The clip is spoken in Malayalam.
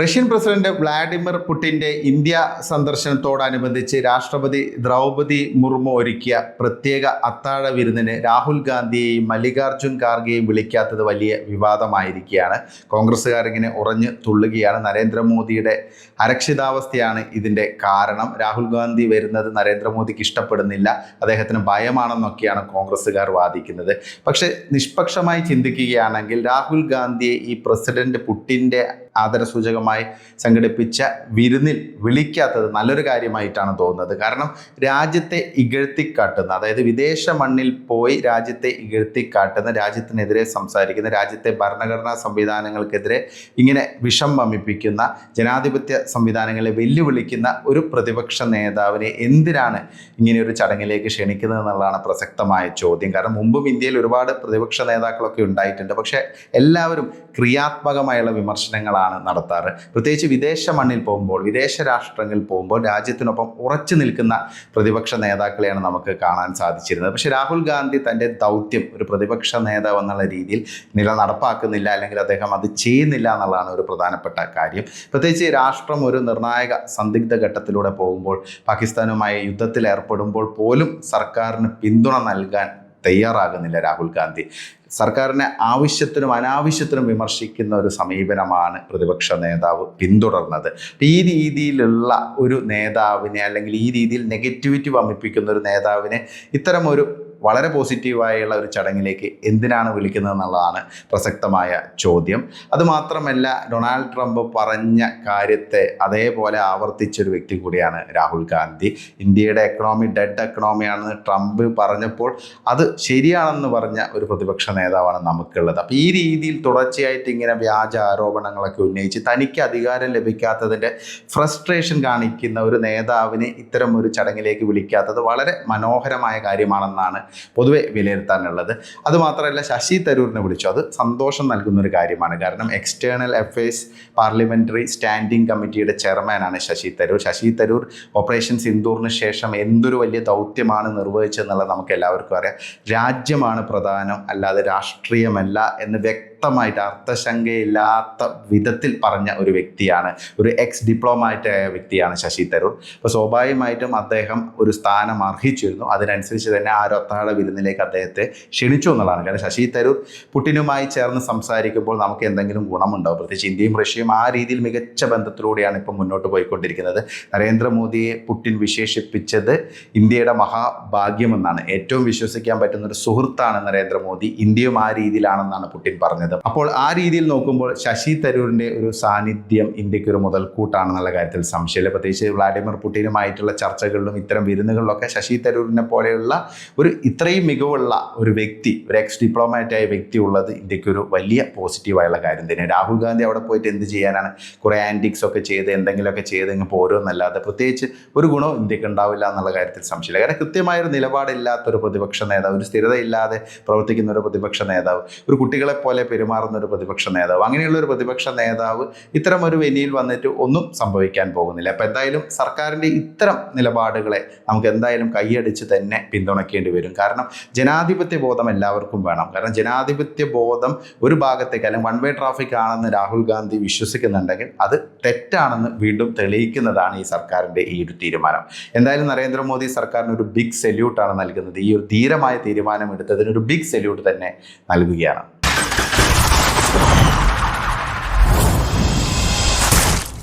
റഷ്യൻ പ്രസിഡന്റ് വ്ളാഡിമിർ പുടിന്റെ ഇന്ത്യ സന്ദർശനത്തോടനുബന്ധിച്ച് രാഷ്ട്രപതി ദ്രൗപതി മുർമു ഒരുക്കിയ പ്രത്യേക അത്താഴ വിരുന്നിന് രാഹുൽ ഗാന്ധിയെയും മല്ലികാർജുൻ ഖാർഗെയും വിളിക്കാത്തത് വലിയ വിവാദമായിരിക്കുകയാണ്. കോൺഗ്രസ്സുകാരിങ്ങനെ ഉറഞ്ഞു തുള്ളുകയാണ്. നരേന്ദ്രമോദിയുടെ അരക്ഷിതാവസ്ഥയാണ് ഇതിന്റെ കാരണം. രാഹുൽ ഗാന്ധി വരുന്നത് നരേന്ദ്രമോദിക്ക് ഇഷ്ടപ്പെടുന്നില്ല. അദ്ദേഹത്തിന് ഭയമാണെന്നൊക്കെയാണ് കോൺഗ്രസ്സുകാർ വാദിക്കുന്നത്. പക്ഷേ നിഷ്പക്ഷമായി ചിന്തിക്കുകയാണെങ്കിൽ രാഹുൽ ഗാന്ധിയെ ഈ പ്രസിഡന്റ് പുടിന്റെ ആദരസൂചകമായി സംഘടിപ്പിച്ച വിരുന്നിൽ വിളിക്കാത്തത് നല്ലൊരു കാര്യമായിട്ടാണ് തോന്നുന്നത്. കാരണം രാജ്യത്തെ ഇകഴ്ത്തിക്കാട്ടുന്ന അതായത് വിദേശ മണ്ണിൽ പോയി രാജ്യത്തെ ഇകഴ്ത്തിക്കാട്ടുന്ന രാജ്യത്തിനെതിരെ സംസാരിക്കുന്ന രാജ്യത്തെ ഭരണഘടനാ സംവിധാനങ്ങൾക്കെതിരെ ഇങ്ങനെ വിഷം വമിപ്പിക്കുന്ന ജനാധിപത്യ സംവിധാനങ്ങളെ വെല്ലുവിളിക്കുന്ന ഒരു പ്രതിപക്ഷ നേതാവിനെ എന്തിനാണ് ഇങ്ങനെ ഒരു ചടങ്ങിലേക്ക് ക്ഷണിക്കുന്നത് എന്നുള്ളതാണ് പ്രസക്തമായ ചോദ്യം. കാരണം മുമ്പും ഇന്ത്യയിൽ ഒരുപാട് പ്രതിപക്ഷ നേതാക്കളൊക്കെ ഉണ്ടായിട്ടുണ്ട്. പക്ഷേ എല്ലാവരും ക്രിയാത്മകമായുള്ള വിമർശനങ്ങളാണ് നടത്താറ്. പ്രത്യേകിച്ച് വിദേശ മണ്ണിൽ പോകുമ്പോൾ വിദേശ രാഷ്ട്രങ്ങളിൽ പോകുമ്പോൾ രാജ്യത്തിനൊപ്പം ഉറച്ചു നിൽക്കുന്ന പ്രതിപക്ഷ നേതാക്കളെയാണ് നമുക്ക് കാണാൻ സാധിച്ചിരുന്നത്. പക്ഷേ രാഹുൽ ഗാന്ധി തന്റെ ദൗത്യം ഒരു പ്രതിപക്ഷ നേതാവ് എന്നുള്ള രീതിയിൽ നില നടപ്പാക്കുന്നില്ല അല്ലെങ്കിൽ അദ്ദേഹം അത് ചെയ്യുന്നില്ല എന്നുള്ളതാണ് ഒരു പ്രധാനപ്പെട്ട കാര്യം. പ്രത്യേകിച്ച് രാഷ്ട്രം ഒരു നിർണായക സന്ദിഗ്ധ ഘട്ടത്തിലൂടെ പോകുമ്പോൾ പാകിസ്ഥാനുമായി യുദ്ധത്തിൽ ഏർപ്പെടുമ്പോൾ പോലും സർക്കാരിന് പിന്തുണ നൽകാൻ തയ്യാറാകുന്നില്ല രാഹുൽ ഗാന്ധി. സർക്കാരിനെ ആവശ്യത്തിനും അനാവശ്യത്തിനും വിമർശിക്കുന്ന ഒരു സമീപനമാണ് പ്രതിപക്ഷ നേതാവ് പിന്തുടർന്നത്. ഈ രീതിയിലുള്ള ഒരു നേതാവിനെ അല്ലെങ്കിൽ ഈ രീതിയിൽ നെഗറ്റിവിറ്റി വമിപ്പിക്കുന്ന ഒരു നേതാവിനെ ഇത്തരം ഒരു വളരെ പോസിറ്റീവായുള്ള ഒരു ചടങ്ങിലേക്ക് എന്തിനാണ് വിളിക്കുന്നത് എന്നുള്ളതാണ് പ്രസക്തമായ ചോദ്യം. അതുമാത്രമല്ല ഡൊണാൾഡ് ട്രംപ് പറഞ്ഞ കാര്യത്തെ അതേപോലെ ആവർത്തിച്ചൊരു വ്യക്തി കൂടിയാണ് രാഹുൽ ഗാന്ധി. ഇന്ത്യയുടെ എക്കണോമി ഡെഡ് എക്കണോമിയാണെന്ന് ട്രംപ് പറഞ്ഞപ്പോൾ അത് ശരിയാണെന്ന് പറഞ്ഞ ഒരു പ്രതിപക്ഷ നേതാവാണ് നമുക്കുള്ളത്. അപ്പോൾ ഈ രീതിയിൽ തുടർച്ചയായിട്ട് ഇങ്ങനെ വ്യാജ ആരോപണങ്ങളൊക്കെ ഉന്നയിച്ച് തനിക്ക് അധികാരം ലഭിക്കാത്തതിന്റെ ഫ്രസ്ട്രേഷൻ കാണിക്കുന്ന ഒരു നേതാവിനെ ഇത്തരം ഒരു ചടങ്ങിലേക്ക് വിളിക്കാത്തത് വളരെ മനോഹരമായ കാര്യമാണെന്നാണ് പൊതുവെ വിലയിരുത്താനുള്ളത്. അതുമാത്രമല്ല ശശി തരൂരിനെ വിളിച്ചു. അത് സന്തോഷം നൽകുന്ന ഒരു കാര്യമാണ്. കാരണം എക്സ്റ്റേണൽ അഫയേഴ്സ് പാർലമെന്ററി സ്റ്റാൻഡിംഗ് കമ്മിറ്റിയുടെ ചെയർമാനാണ് ശശി തരൂർ. ശശി തരൂർ ഓപ്പറേഷൻ സിന്ദൂറിന് ശേഷം എന്തൊരു വലിയ ദൗത്യമാണ് നിർവഹിച്ചതെന്നുള്ളത് നമുക്ക് എല്ലാവർക്കും അറിയാം. രാജ്യമാണ് പ്രധാനം അല്ലാതെ രാഷ്ട്രീയമല്ല എന്ന് വ്യക്തമായിട്ട് അർത്ഥശങ്കയില്ലാത്ത വിധത്തിൽ പറഞ്ഞ ഒരു വ്യക്തിയാണ് ഒരു എക്സ് ഡിപ്ലോമാറ്റ് ആയ വ്യക്തിയാണ് ശശി തരൂർ. അപ്പോൾ സ്വാഭാവികമായിട്ടും അദ്ദേഹം ഒരു സ്ഥാനം അർഹിച്ചിരുന്നു. അതിനനുസരിച്ച് തന്നെ ആ ഒരു അത്താഴ വിരുന്നിലേക്ക് അദ്ദേഹത്തെ ക്ഷണിച്ചു എന്നുള്ളതാണ്. കാരണം ശശി തരൂർ പുടിനുമായി ചേർന്ന് സംസാരിക്കുമ്പോൾ നമുക്ക് എന്തെങ്കിലും ഗുണമുണ്ടാവും. പ്രത്യേകിച്ച് ഇന്ത്യയും റഷ്യയും ആ രീതിയിൽ മികച്ച ബന്ധത്തിലൂടെയാണ് ഇപ്പം മുന്നോട്ട് പോയിക്കൊണ്ടിരിക്കുന്നത്. നരേന്ദ്രമോദിയെ പുടിൻ വിശേഷിപ്പിച്ചത് ഇന്ത്യയുടെ മഹാഭാഗ്യമെന്നാണ്. ഏറ്റവും വിശ്വസിക്കാൻ പറ്റുന്ന ഒരു സുഹൃത്താണ് നരേന്ദ്രമോദി. ഇന്ത്യയും ആ രീതിയിലാണെന്നാണ് പുടിൻ പറഞ്ഞത്. അപ്പോൾ ആ രീതിയിൽ നോക്കുമ്പോൾ ശശി തരൂരിന്റെ ഒരു സാന്നിധ്യം ഇന്ത്യയ്ക്ക് ഒരു മുതൽക്കൂട്ടാണെന്നുള്ള കാര്യത്തിൽ സംശയമില്ല. പ്രത്യേകിച്ച് വ്ളാഡിമിർ പുടിനുമായിട്ടുള്ള ചർച്ചകളിലും ഇത്തരം വിരുന്നുകളിലൊക്കെ ശശി തരൂരിനെ പോലെയുള്ള ഒരു ഇത്രയും മികവുള്ള ഒരു വ്യക്തി ഒരു എക്സ് ഡിപ്ലോമാറ്റായ വ്യക്തി ഉള്ളത് ഇന്ത്യയ്ക്ക് ഒരു വലിയ പോസിറ്റീവായുള്ള കാര്യം തന്നെ രാഹുൽ ഗാന്ധി അവിടെ പോയിട്ട് എന്ത് ചെയ്യാനാണ്? കുറേ ആന്റിക്സ് ഒക്കെ ചെയ്ത് എന്തെങ്കിലുമൊക്കെ ചെയ്ത് ഇങ്ങ് പോരുമെന്നല്ലാതെ പ്രത്യേകിച്ച് ഒരു ഗുണവും ഇന്ത്യയ്ക്ക് ഉണ്ടാവില്ല എന്നുള്ള കാര്യത്തിൽ സംശയമില്ല. കാരണം കൃത്യമായ ഒരു നിലപാടില്ലാത്ത ഒരു പ്രതിപക്ഷ നേതാവ് ഒരു സ്ഥിരതയില്ലാതെ പ്രവർത്തിക്കുന്ന ഒരു പ്രതിപക്ഷ നേതാവ് ഒരു കുട്ടികളെ പോലെ പെരുമാറുന്ന ഒരു പ്രതിപക്ഷ നേതാവ്. അങ്ങനെയുള്ള ഒരു പ്രതിപക്ഷ നേതാവ് ഇത്തരം ഒരു വെനിയിൽ വന്നിട്ട് ഒന്നും സംഭവിക്കാൻ പോകുന്നില്ല. അപ്പം എന്തായാലും സർക്കാരിന്റെ ഇത്തരം നിലപാടുകളെ നമുക്ക് എന്തായാലും കൈയടിച്ച് തന്നെ പിന്തുണയ്ക്കേണ്ടി വരും. കാരണം ജനാധിപത്യ ബോധം എല്ലാവർക്കും വേണം. കാരണം ജനാധിപത്യ ബോധം ഒരു ഭാഗത്തേക്ക് അല്ലെങ്കിൽ വൺ വേ ട്രാഫിക് ആണെന്ന് രാഹുൽ ഗാന്ധി വിശ്വസിക്കുന്നുണ്ടെങ്കിൽ അത് തെറ്റാണെന്ന് വീണ്ടും തെളിയിക്കുന്നതാണ് ഈ സർക്കാരിന്റെ ഈ ഒരു തീരുമാനം. എന്തായാലും നരേന്ദ്രമോദി സർക്കാരിന് ഒരു ബിഗ് സെല്യൂട്ടാണ് നൽകുന്നത്. ഈ ഒരു ധീരമായ തീരുമാനം എടുത്തതിന് ഒരു ബിഗ് സെല്യൂട്ട് തന്നെ നൽകുകയാണ്.